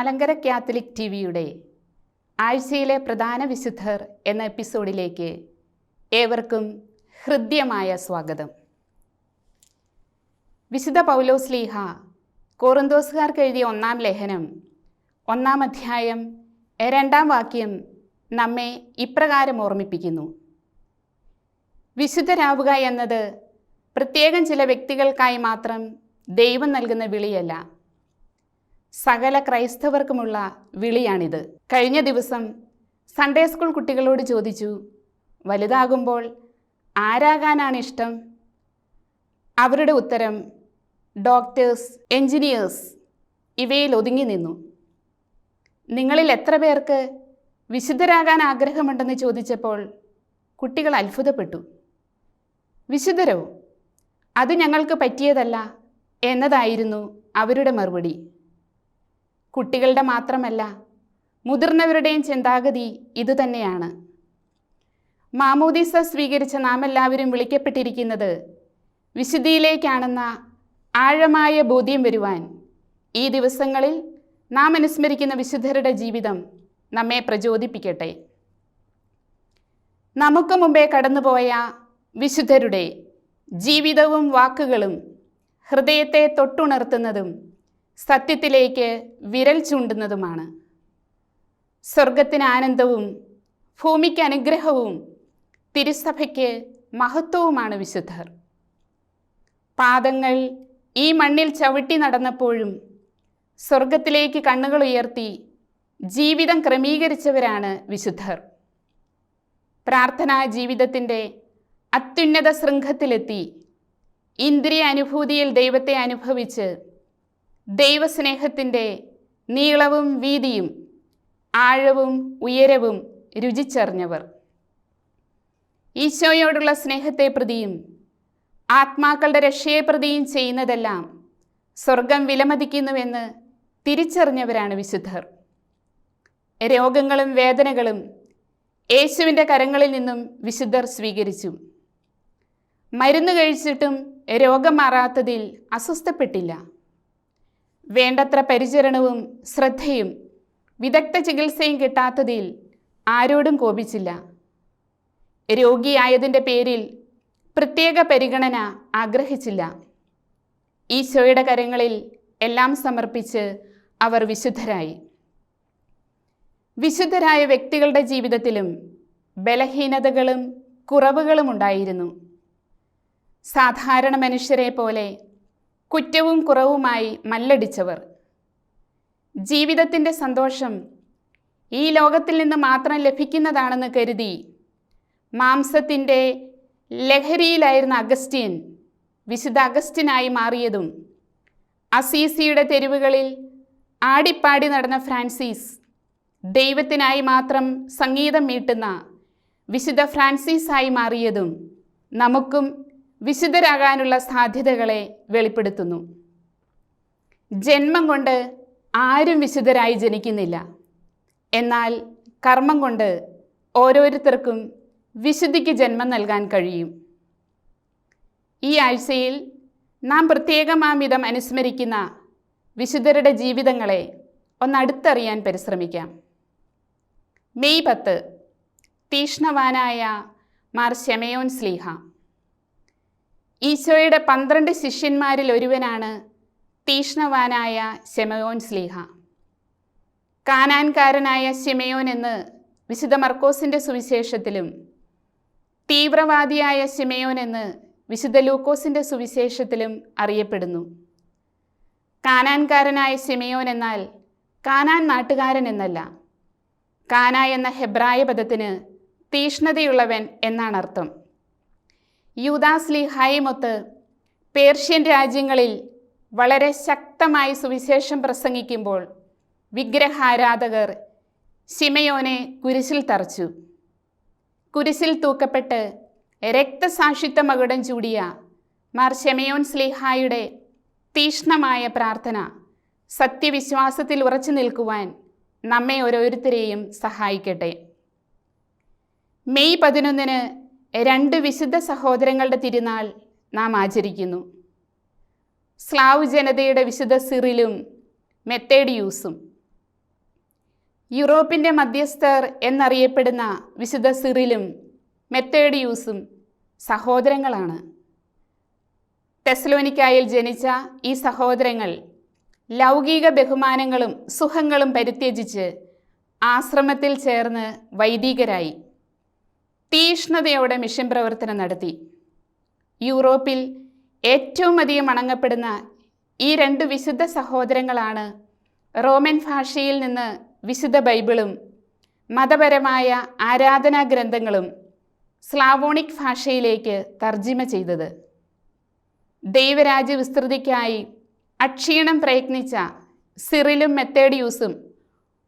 Malankara Catholic T വിയുടെ ആഴ്ചയിലെ പ്രധാന വിശുദ്ധർ എന്ന എപ്പിസോഡിലേക്ക് ഏവർക്കും ഹൃദ്യമായ സ്വാഗതം. വിശുദ്ധ പൗലോസ് ലീഹ കോറന്തോസുകാർക്ക് എഴുതിയ ഒന്നാം ലേഖനം ഒന്നാം അധ്യായം രണ്ടാം വാക്യം നമ്മെ ഇപ്രകാരം ഓർമ്മിപ്പിക്കുന്നു. വിശുദ്ധരാവുക എന്നത് പ്രത്യേകം ചില വ്യക്തികൾക്കായി മാത്രം ദൈവം നൽകുന്ന വിളിയല്ല. സകല ക്രൈസ്തവർക്കുമുള്ള വിളിയാണിത്. കഴിഞ്ഞ ദിവസം സൺഡേ സ്കൂൾ കുട്ടികളോട് ചോദിച്ചു വലുതാകുമ്പോൾ ആരാകാനാണ് ഇഷ്ടം? അവരുടെ ഉത്തരം ഡോക്ടേഴ്സ് എൻജിനീയേഴ്സ്. ഇവയിൽ ഒതുങ്ങി നിന്നു. നിങ്ങളിൽ എത്ര പേർക്ക് വിശുദ്ധരാകാൻ ആഗ്രഹമുണ്ടെന്ന് ചോദിച്ചപ്പോൾ കുട്ടികൾ അത്ഭുതപ്പെട്ടു. വിശുദ്ധരോ അത് ഞങ്ങൾക്ക് പറ്റിയതല്ല എന്നതായിരുന്നു അവരുടെ മറുപടി. കുട്ടികളുടെ മാത്രമല്ല മുതിർന്നവരുടെയും ചിന്താഗതി ഇതുതന്നെയാണ് മാമോദീസ സ്വീകരിച്ച നാം എല്ലാവരും വിളിക്കപ്പെട്ടിരിക്കുന്നത് വിശുദ്ധിയിലേക്കാണെന്ന ആഴമായ ബോധ്യം വരുവാൻ ഈ ദിവസങ്ങളിൽ നാം അനുസ്മരിക്കുന്ന വിശുദ്ധരുടെ ജീവിതം നമ്മെ പ്രചോദിപ്പിക്കട്ടെ. നമുക്ക് മുമ്പേ കടന്നുപോയ വിശുദ്ധരുടെ ജീവിതവും വാക്കുകളും ഹൃദയത്തെ തൊട്ടുണർത്തുന്നതും സത്യത്തിലേക്ക് വിരൽ ചൂണ്ടുന്നതുമാണ്. സ്വർഗത്തിന് ആനന്ദവും ഭൂമിക്ക് അനുഗ്രഹവും തിരുസഭയ്ക്ക് മഹത്വവുമാണ് വിശുദ്ധർ. പാദങ്ങൾ ഈ മണ്ണിൽ ചവിട്ടി നടന്നപ്പോഴും സ്വർഗത്തിലേക്ക് കണ്ണുകൾ ഉയർത്തി ജീവിതം ക്രമീകരിച്ചവരാണ് വിശുദ്ധർ. പ്രാർത്ഥനാ ജീവിതത്തിന്റെ അത്യുന്നത ശൃംഖത്തിലെത്തി. ഇന്ദ്രിയ അനുഭൂതിയിൽ ദൈവത്തെ അനുഭവിച്ച് ദൈവസ്നേഹത്തിന്റെ നീളവും വീതിയും ആഴവും ഉയരവും രുചിച്ചറിഞ്ഞവർ. ഈശോയോടുള്ള സ്നേഹത്തെ പ്രതിയും ആത്മാക്കളുടെ രക്ഷയെ പ്രതിയും ചെയ്യുന്നതെല്ലാം സ്വർഗം വിലമതിക്കുന്നുവെന്ന് തിരിച്ചറിഞ്ഞവരാണ് വിശുദ്ധർ. രോഗങ്ങളും വേദനകളും യേശുവിന്റെ കരങ്ങളിൽ നിന്നും വിശുദ്ധർ സ്വീകരിച്ചു. മരുന്ന് കഴിച്ചിട്ടും രോഗം മാറാത്തതിൽ അസ്വസ്ഥപ്പെട്ടില്ല. വേണ്ടത്ര പരിചരണവും ശ്രദ്ധയും വിദഗ്ധ ചികിത്സയും കിട്ടാത്തതിൽ ആരോടും കോപിച്ചില്ല. രോഗിയായതിന്റെ പേരിൽ പ്രത്യേക പരിഗണന ആഗ്രഹിച്ചില്ല. ഈശോയുടെ കരങ്ങളിൽ എല്ലാം സമർപ്പിച്ച് അവർ വിശുദ്ധരായി. വിശുദ്ധരായ വ്യക്തികളുടെ ജീവിതത്തിലും ബലഹീനതകളും കുറവുകളും ഉണ്ടായിരുന്നു സാധാരണ മനുഷ്യരെ പോലെ കുറ്റവും കുറവുമായി മല്ലടിച്ചവർ. ജീവിതത്തിന്റെ സന്തോഷം ഈ ലോകത്തിൽ നിന്ന് മാത്രം ലഭിക്കുന്നതാണെന്ന് കരുതി മാംസത്തിന്റെ ലഹരിയിലായിരുന്ന അഗസ്റ്റിൻ വിശുദ്ധ അഗസ്റ്റിനായി മാറിയതും അസീസിയുടെ തെരുവുകളിൽ ആടിപ്പാടി നടന്ന ഫ്രാൻസിസ് ദൈവത്തിനായി മാത്രം സംഗീതം മീട്ടുന്ന വിശുദ്ധ ഫ്രാൻസിസായി മാറിയതും നമുക്കും വിശുദ്ധരാകാനുള്ള സാധ്യതകളെ വെളിപ്പെടുത്തുന്നു. ജന്മം കൊണ്ട് ആരും വിശുദ്ധരായി ജനിക്കുന്നില്ല. എന്നാൽ കർമ്മം കൊണ്ട് ഓരോരുത്തർക്കും വിശുദ്ധിക്ക് ജന്മം നൽകാൻ കഴിയും. ഈ ആഴ്ചയിൽ നാം പ്രത്യേകമാമിതം അനുസ്മരിക്കുന്ന വിശുദ്ധരുടെ ജീവിതങ്ങളെ ഒന്നടുത്തറിയാൻ പരിശ്രമിക്കാം. മെയ് പത്ത് തീഷ്ണവാനായ മാർ ശമയോൻ സ്ലീഹ. ഈശോയുടെ പന്ത്രണ്ട് ശിഷ്യന്മാരിൽ ഒരുവനാണ് തീഷ്ണവാനായ ശെമയോൻ സ്ലീഹ. കാനാൻകാരനായ ശിമയോൻ എന്ന് വിശുദ്ധ മർക്കോസിന്റെ സുവിശേഷത്തിലും തീവ്രവാദിയായ ശിമയോൻ എന്ന് വിശുദ്ധ ലൂക്കോസിന്റെ സുവിശേഷത്തിലും അറിയപ്പെടുന്നു. കാനാൻകാരനായ ശിമയോൻ എന്നാൽ കാനാൻ നാട്ടുകാരൻ എന്നല്ല. കാന എന്ന ഹെബ്രായ പദത്തിന് തീഷ്ണതയുള്ളവൻ എന്നാണ് അർത്ഥം യൂദാസ്ലി ഹൈമൊത്ത് പേർഷ്യൻ രാജ്യങ്ങളിൽ വളരെ ശക്തമായി സുവിശേഷം പ്രസംഗിക്കുമ്പോൾ വിഗ്രഹാരാധകർ ശിമയോനെ കുരിശിൽ തറച്ചു. കുരിശിൽ തൂക്കപ്പെട്ട് രക്തസാക്ഷിത്വ മകുടം ചൂടിയ മാർ ഷെമയോൻ സ്ലീഹായുടെ തീഷ്ണമായ പ്രാർത്ഥന സത്യവിശ്വാസത്തിൽ ഉറച്ചു നിൽക്കുവാൻ നമ്മെ ഓരോരുത്തരെയും സഹായിക്കട്ടെ. മെയ് പതിനൊന്നിന് രണ്ട് വിശുദ്ധ സഹോദരങ്ങളുടെ തിരുനാൾ നാം ആചരിക്കുന്നു. സ്ലാവ് ജനതയുടെ വിശുദ്ധ സിറിലും മെത്തേഡിയൂസും. യൂറോപ്പിന്റെ മധ്യസ്ഥർ എന്നറിയപ്പെടുന്ന വിശുദ്ധ സിറിലും മെത്തേഡിയൂസും സഹോദരങ്ങളാണ്. ടെസ്ലോനിക്കായിൽ ജനിച്ച ഈ സഹോദരങ്ങൾ ലൗകിക ബഹുമാനങ്ങളും സുഖങ്ങളും പരിത്യജിച്ച് ആശ്രമത്തിൽ ചേർന്ന് വൈദികരായി. തീഷ്ണതയോടെ മിഷൻ പ്രവർത്തനം നടത്തി. യൂറോപ്പിൽ ഏറ്റവും അധികം അണങ്ങപ്പെടുന്ന ഈ രണ്ട് വിശുദ്ധ സഹോദരങ്ങളാണ് റോമൻ ഭാഷയിൽ നിന്ന് വിശുദ്ധ ബൈബിളും മതപരമായ ആരാധനാ ഗ്രന്ഥങ്ങളും സ്ലാവോണിക് ഭാഷയിലേക്ക് തർജിമ ചെയ്തത്. ദൈവരാജ്യ വിസ്തൃതിക്കായി അക്ഷീണം പ്രയത്നിച്ച സിറിലും മെത്തേഡിയൂസും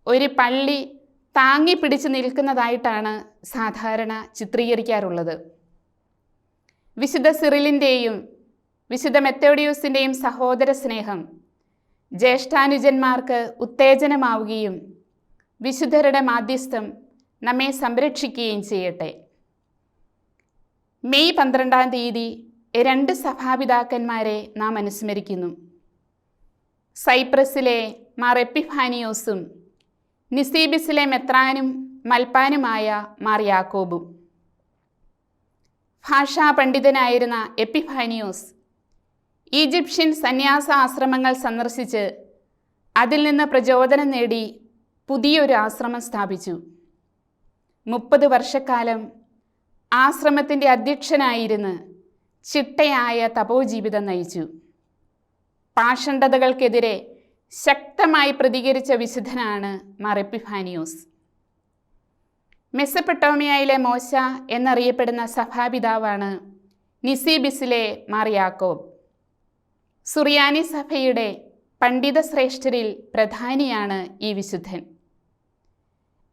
ഒരു പള്ളി താങ്ങി പിടിച്ചു നിൽക്കുന്നതായിട്ടാണ് സാധാരണ ചിത്രീകരിക്കാറുള്ളത്. വിശുദ്ധ സിറിലിന്റെയും വിശുദ്ധ മെത്തേഡിയൂസിന്റെയും സഹോദര സ്നേഹം ജ്യേഷ്ഠാനുജന്മാർക്ക് ഉത്തേജനമാവുകയും വിശുദ്ധരുടെ മാധ്യസ്ഥം നമ്മെ സംരക്ഷിക്കുകയും ചെയ്യട്ടെ. മെയ് പന്ത്രണ്ടാം തീയതി രണ്ട് സഭാപിതാക്കന്മാരെ നാം അനുസ്മരിക്കുന്നു. സൈപ്രസിലെ മാർ എപ്പിഫാനിയോസും നിസീബിസിലെ മെത്രാനും മൽപ്പാനുമായ മാർ യാക്കോബും. ഭാഷാ പണ്ഡിതനായിരുന്ന എപ്പിഫാനിയോസ് ഈജിപ്ഷ്യൻ സന്യാസ ആശ്രമങ്ങൾ സന്ദർശിച്ച് അതിൽ നിന്ന് പ്രചോദനം നേടി പുതിയൊരു ആശ്രമം സ്ഥാപിച്ചു. മുപ്പത് വർഷക്കാലം ആശ്രമത്തിന്റെ അധ്യക്ഷനായിരുന്ന് ചിട്ടയായ തപോജീവിതം നയിച്ചു. പാഷണ്ഡതകൾക്കെതിരെ ശക്തമായി പ്രതികരിച്ച വിശുദ്ധനാണ് മറിപ്പിഫാനിയോസ്. മെസ്സപ്പെട്ടോമിയയിലെ മോശ എന്നറിയപ്പെടുന്ന സഭാപിതാവാണ് നിസീബിസിലെ മാറിയാക്കോബ്. സുറിയാനി സഭയുടെ പണ്ഡിത ശ്രേഷ്ഠരിൽ പ്രധാനിയാണ് ഈ വിശുദ്ധൻ.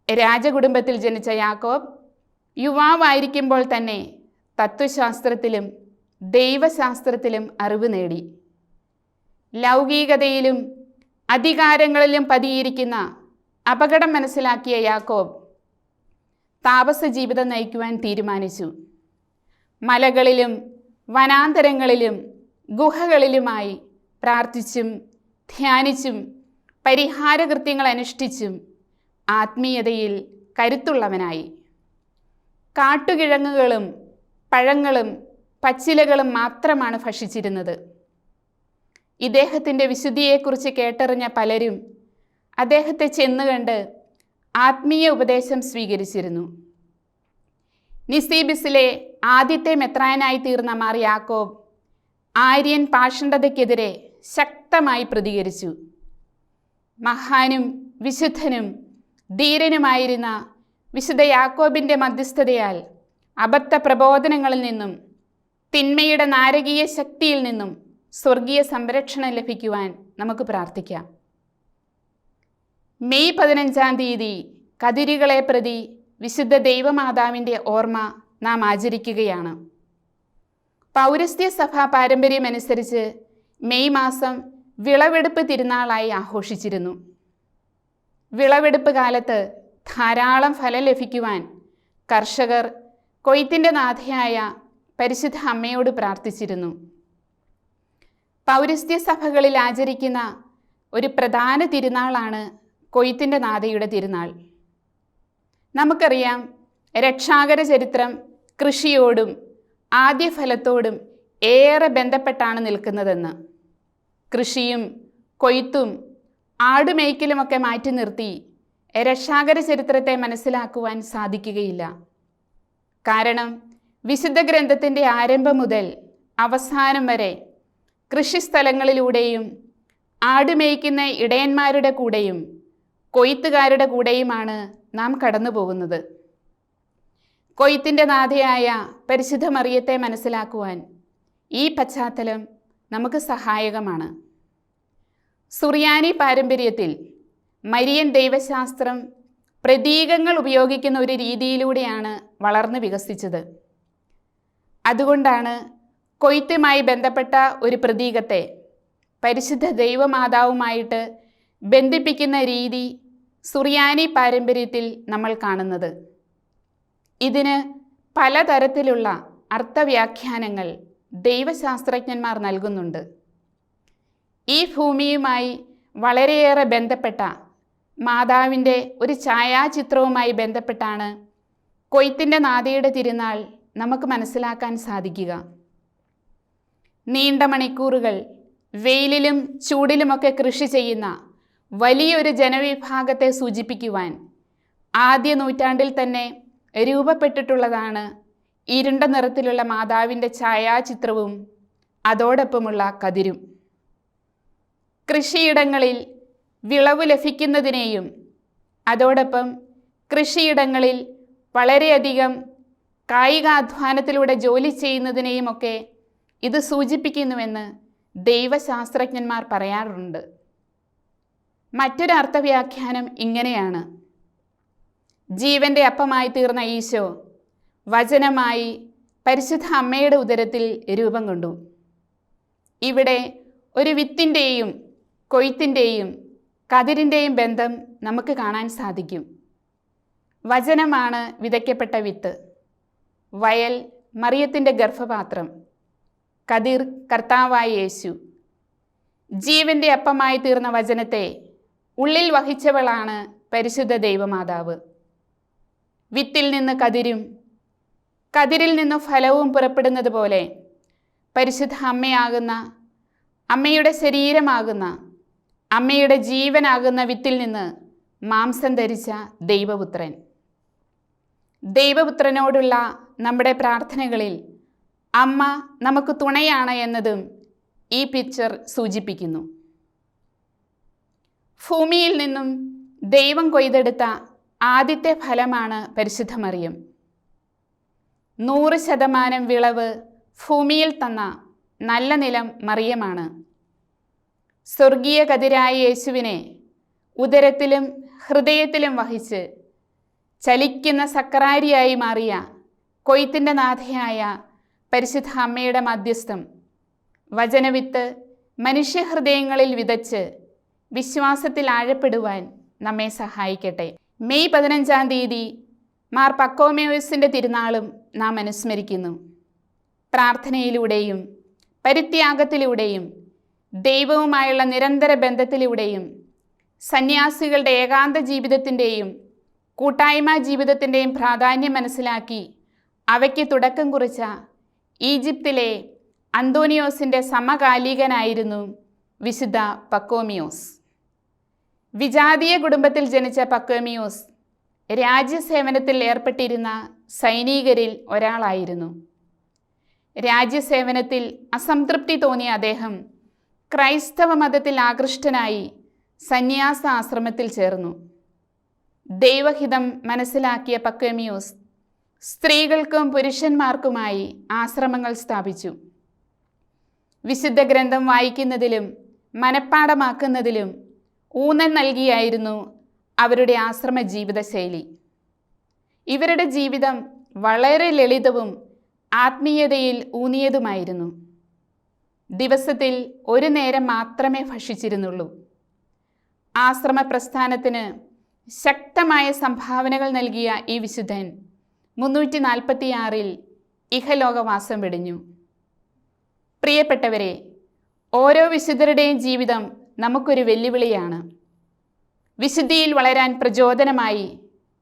രാജകുടുംബത്തിൽ ജനിച്ച യാക്കോബ് യുവാവായിരിക്കുമ്പോൾ തന്നെ തത്വശാസ്ത്രത്തിലും ദൈവശാസ്ത്രത്തിലും അറിവ് നേടി. ലൗകികതയിലും അധികാരങ്ങളിലും പതിയിരിക്കുന്ന അപകടം മനസ്സിലാക്കിയ യാക്കോബ് താപസ ജീവിതം നയിക്കുവാൻ തീരുമാനിച്ചു. മലകളിലും വനാന്തരങ്ങളിലും ഗുഹകളിലുമായി പ്രാർത്ഥിച്ചും ധ്യാനിച്ചും പരിഹാരകൃത്യങ്ങൾ അനുഷ്ഠിച്ചും ആത്മീയതയിൽ കരുത്തുള്ളവനായി. കാട്ടുകിഴങ്ങുകളും പഴങ്ങളും പച്ചിലകളും മാത്രമാണ് ഭക്ഷിച്ചിരുന്നത്. ഇദ്ദേഹത്തിന്റെ വിശുദ്ധിയെക്കുറിച്ച് കേട്ടറിഞ്ഞ പലരും അദ്ദേഹത്തെ ചെന്നുകണ്ട് ആത്മീയ ഉപദേശം സ്വീകരിച്ചിരുന്നു. നിസീബിസിലെ ആദ്യത്തെ മെത്രാനായി തീർന്ന മാർ യാക്കോബ് ആര്യൻ പാഷണ്ഡതയ്ക്കെതിരെ ശക്തമായി പ്രതികരിച്ചു. മഹാനും വിശുദ്ധനും ധീരനുമായിരുന്ന വിശുദ്ധ യാക്കോബിന്റെ മധ്യസ്ഥതയാൽ അബദ്ധ പ്രബോധനങ്ങളിൽ നിന്നും തിന്മയുടെ നാരകീയ ശക്തിയിൽ നിന്നും സ്വർഗീയ സംരക്ഷണം ലഭിക്കുവാൻ നമുക്ക് പ്രാർത്ഥിക്കാം. മെയ് പതിനഞ്ചാം തീയതി കതിരുകളെ പ്രതി വിശുദ്ധ ദൈവമാതാവിന്റെ ഓർമ്മ നാം ആചരിക്കുകയാണ്. പൗരസ്ത്യ സഭാ പാരമ്പര്യമനുസരിച്ച് മെയ് മാസം വിളവെടുപ്പ് തിരുനാളായി ആഘോഷിച്ചിരുന്നു. വിളവെടുപ്പ് കാലത്ത് ധാരാളം ഫലം ലഭിക്കുവാൻ കർഷകർ കൊയ്ത്തിന്റെ നാഥയായ പരിശുദ്ധ അമ്മയോട് പ്രാർത്ഥിച്ചിരുന്നു. പൗരസ്ത്യ സഭകളിൽ ആചരിക്കുന്ന ഒരു പ്രധാന തിരുനാളാണ് കൊയ്ത്തിന്റെ നാഥയുടെ തിരുനാൾ. നമുക്കറിയാം രക്ഷാകര ചരിത്രം കൃഷിയോടും ആദ്യഫലത്തോടും ഏറെ ബന്ധപ്പെട്ടാണ് നിൽക്കുന്നതെന്ന്. കൃഷിയും കൊയ്ത്തും ആടുമേയ്ക്കലുമൊക്കെ മാറ്റി നിർത്തി രക്ഷാകര ചരിത്രത്തെ മനസ്സിലാക്കുവാൻ സാധിക്കുകയില്ല. കാരണം വിശുദ്ധ ഗ്രന്ഥത്തിന്റെ ആരംഭം മുതൽ അവസാനം വരെ കൃഷിസ്ഥലങ്ങളിലൂടെയും ആടുമേയ്ക്കുന്ന ഇടയന്മാരുടെ കൂടെയും കൊയ്ത്തുകാരുടെ കൂടെയുമാണ് നാം കടന്നു പോകുന്നത് കൊയ്ത്തിന്റെ നാഥയായ പരിശുദ്ധ മറിയത്തെ മനസ്സിലാക്കുവാൻ ഈ പശ്ചാത്തലം നമുക്ക് സഹായകമാണ്. സുറിയാനി പാരമ്പര്യത്തിൽ മരിയൻ ദൈവശാസ്ത്രം പ്രതീകങ്ങൾ ഉപയോഗിക്കുന്ന ഒരു രീതിയിലൂടെയാണ് വളർന്നു വികസിച്ചത്. അതുകൊണ്ടാണ് കൊയ്ത്തുമായി ബന്ധപ്പെട്ട ഒരു പ്രതീകത്തെ പരിശുദ്ധ ദൈവമാതാവുമായിട്ട് ബന്ധിപ്പിക്കുന്ന രീതി സുറിയാനി പാരമ്പര്യത്തിൽ നമ്മൾ കാണുന്നത്. ഇതിന് പലതരത്തിലുള്ള അർത്ഥവ്യാഖ്യാനങ്ങൾ ദൈവശാസ്ത്രജ്ഞന്മാർ നൽകുന്നുണ്ട്. ഈ ഭൂമിയുമായി വളരെയേറെ ബന്ധപ്പെട്ട മാതാവിന്റെ ഒരു ഛായാചിത്രവുമായി ബന്ധപ്പെട്ടാണ് കൊയ്ത്തിന്റെ നാദയുടെ തിരുനാൾ നമുക്ക് മനസ്സിലാക്കാൻ സാധിക്കുക. നീണ്ട മണിക്കൂറുകൾ വെയിലിലും ചൂടിലുമൊക്കെ കൃഷി ചെയ്യുന്ന വലിയൊരു ജനവിഭാഗത്തെ സൂചിപ്പിക്കുവാൻ ആദ്യ നൂറ്റാണ്ടിൽ തന്നെ രൂപപ്പെട്ടിട്ടുള്ളതാണ് ഇരുണ്ട നിറത്തിലുള്ള മാതാവിന്റെ ഛായാചിത്രവും അതോടൊപ്പമുള്ള കതിരും. കൃഷിയിടങ്ങളിൽ വിളവ് ലഭിക്കുന്നതിനെയും അതോടൊപ്പം കൃഷിയിടങ്ങളിൽ വളരെയധികം കായികാധ്വാനത്തിലൂടെ ജോലി ചെയ്യുന്നതിനെയുമൊക്കെ ഇത് സൂചിപ്പിക്കുന്നുവെന്ന് ദൈവശാസ്ത്രജ്ഞന്മാർ പറയാറുണ്ട്. മറ്റൊരു അർത്ഥവ്യാഖ്യാനം ഇങ്ങനെയാണ്. ജീവന്റെ അപ്പമായി തീർന്ന ഈശോ വചനമായി പരിശുദ്ധ അമ്മയുടെ ഉദരത്തിൽ രൂപം കൊണ്ടു. ഇവിടെ ഒരു വിത്തിന്റെയും കൊയ്ത്തിന്റെയും കതിരിന്റെയും ബന്ധം നമുക്ക് കാണാൻ സാധിക്കും. വചനമാണ് വിതയ്ക്കപ്പെട്ട വിത്ത്. വയൽ മറിയത്തിന്റെ ഗർഭപാത്രം. കതിർ കർത്താവായ യേശു. ജീവന്റെ അപ്പമായി തീർന്ന വചനത്തെ ഉള്ളിൽ വഹിച്ചവളാണ് പരിശുദ്ധ ദൈവമാതാവ്. വിത്തിൽ നിന്ന് കതിരും കതിരിൽ നിന്ന് ഫലവും പുറപ്പെടുന്നത് പോലെ പരിശുദ്ധ അമ്മയാകുന്ന അമ്മയുടെ ശരീരമാകുന്ന അമ്മയുടെ ജീവനാകുന്ന വിത്തിൽ നിന്ന് മാംസം ധരിച്ച ദൈവപുത്രൻ. ദൈവപുത്രനോടുള്ള നമ്മുടെ പ്രാർത്ഥനകളിൽ അമ്മ നമുക്ക് തുണയാണ് എന്നതും ഈ പിക്ചർ സൂചിപ്പിക്കുന്നു. ഭൂമിയിൽ നിന്നും ദൈവം കൊയ്തെടുത്ത ആദ്യത്തെ ഫലമാണ് പരിശുദ്ധ മറിയം നൂറ് ശതമാനം വിളവ് ഭൂമിയിൽ തന്ന നല്ല നിലം മറിയമാണ്. സ്വർഗീയ കതിരായ യേശുവിനെ ഉദരത്തിലും ഹൃദയത്തിലും വഹിച്ച് ചലിക്കുന്ന സക്രാരിയായി മാറിയ കൊയ്ത്തിന്റെ നാഥയായ പരിശുദ്ധ അമ്മയുടെ മധ്യസ്ഥം. വചനവിത്ത് മനുഷ്യഹൃദയങ്ങളിൽ വിതച്ച് വിശ്വാസത്തിൽ ആഴപ്പെടുവാൻ നമ്മെ സഹായിക്കട്ടെ. മെയ് പതിനഞ്ചാം തീയതി മാർ പക്കോമയോസിന്റെ തിരുനാളും നാം അനുസ്മരിക്കുന്നു. പ്രാർത്ഥനയിലൂടെയും പരിത്യാഗത്തിലൂടെയും ദൈവവുമായുള്ള നിരന്തര ബന്ധത്തിലൂടെയും സന്യാസികളുടെ ഏകാന്ത ജീവിതത്തിന്റെയും കൂട്ടായ്മ ജീവിതത്തിന്റെയും പ്രാധാന്യം മനസ്സിലാക്കി അവയ്ക്ക് തുടക്കം കുറിച്ച ഈജിപ്തിലെ അന്തോണിയോസിന്റെ സമകാലികനായിരുന്നു വിശുദ്ധ പക്കോമിയോസ്. വിജാതീയ കുടുംബത്തിൽ ജനിച്ച പക്കോമിയോസ് രാജ്യസേവനത്തിൽ ഏർപ്പെട്ടിരുന്ന സൈനികരിൽ ഒരാളായിരുന്നു. രാജ്യസേവനത്തിൽ അസംതൃപ്തി തോന്നിയ അദ്ദേഹം ക്രൈസ്തവ മതത്തിൽ ആകൃഷ്ടനായി സന്യാസ ആശ്രമത്തിൽ ചേർന്നു. ദൈവഹിതം മനസ്സിലാക്കിയ പക്വമിയോസ് സ്ത്രീകൾക്കും പുരുഷന്മാർക്കുമായി ആശ്രമങ്ങൾ സ്ഥാപിച്ചു. വിശുദ്ധ ഗ്രന്ഥം വായിക്കുന്നതിലും മനഃപ്പാടമാക്കുന്നതിലും ഊന്നൽ നൽകിയായിരുന്നു അവരുടെ ആശ്രമ ജീവിതശൈലി. ഇവരുടെ ജീവിതം വളരെ ലളിതവും ആത്മീയതയിൽ ഊന്നിയതുമായിരുന്നു. ദിവസത്തിൽ ഒരു നേരം മാത്രമേ ഭക്ഷിച്ചിരുന്നുള്ളൂ. ആശ്രമ പ്രസ്ഥാനത്തിന് ശക്തമായ സംഭാവനകൾ നൽകിയ ഈ വിശുദ്ധൻ മുന്നൂറ്റി നാൽപ്പത്തിയാറിൽ ഇഹലോകവാസം വെടിഞ്ഞു. പ്രിയപ്പെട്ടവരെ ഓരോ വിശുദ്ധരുടെയും ജീവിതം നമുക്കൊരു വെല്ലുവിളിയാണ്. വിശുദ്ധിയിൽ വളരാൻ പ്രചോദനമായി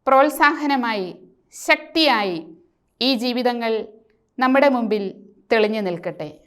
പ്രോത്സാഹനമായി ശക്തിയായി ഈ ജീവിതങ്ങൾ നമ്മുടെ മുമ്പിൽ തെളിഞ്ഞു നിൽക്കട്ടെ.